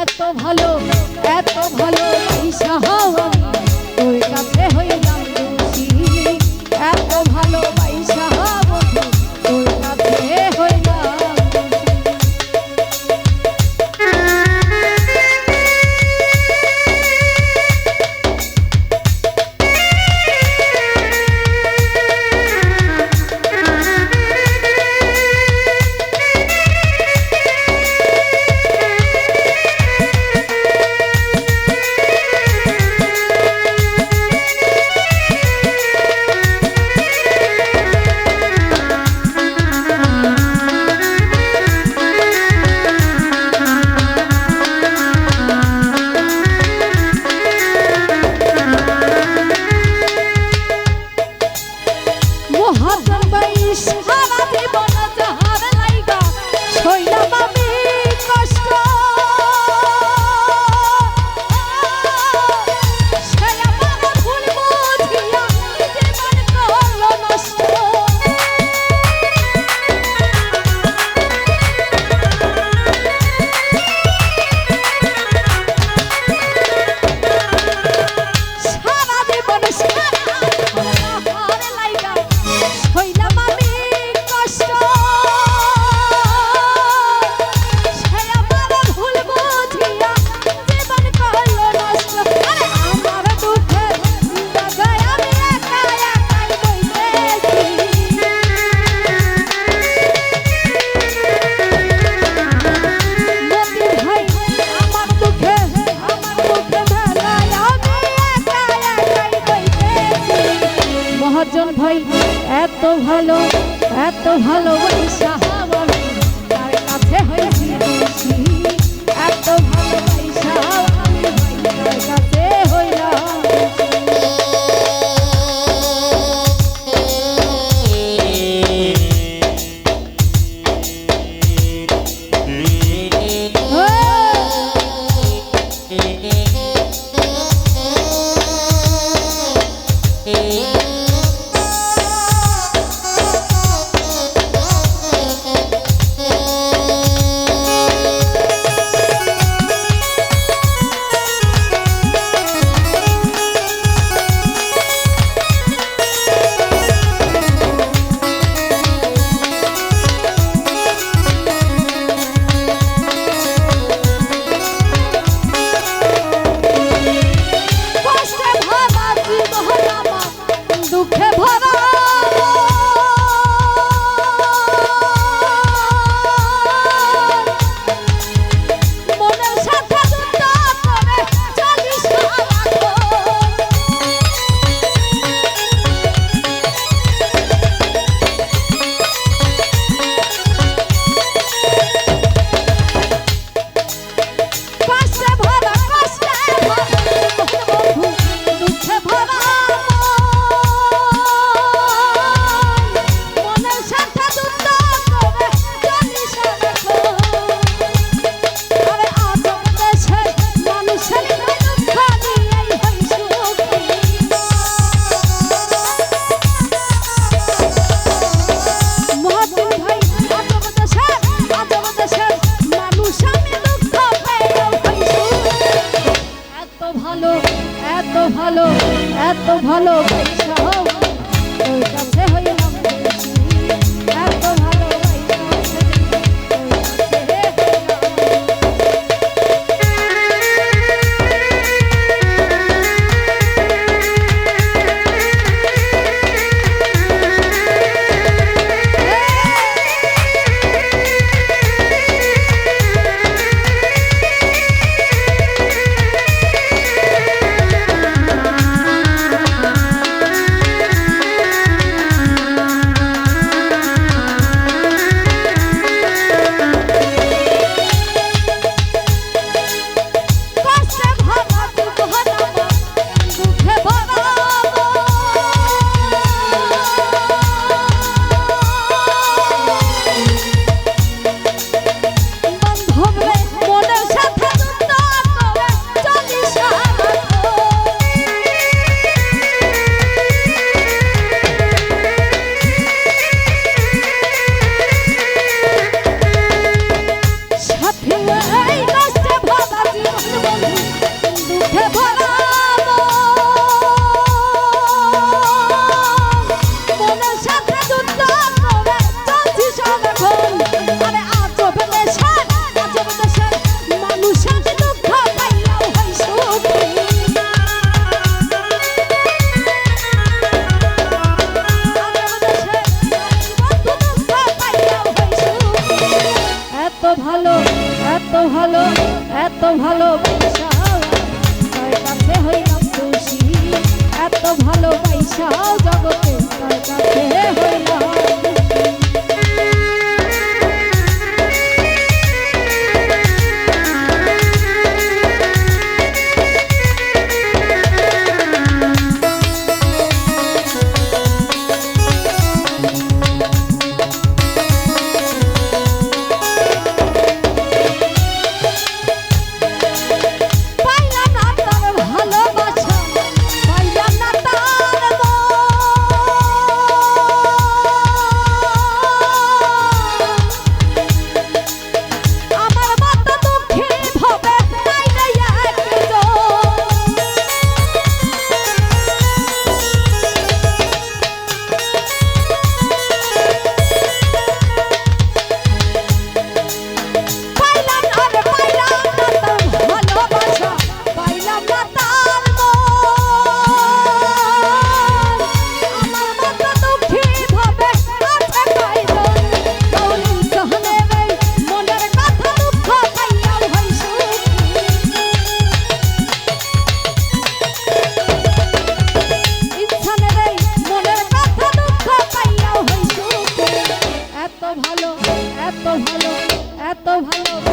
এত ভালো এত ভালো তোর কাছে ভালো এত ভালোবাসা আমার। কাছে হয়ে ভালোবাসি কাছে হইলাম খুশি এত ভালোবাসা জগতে কাছে হইলাম। ভালো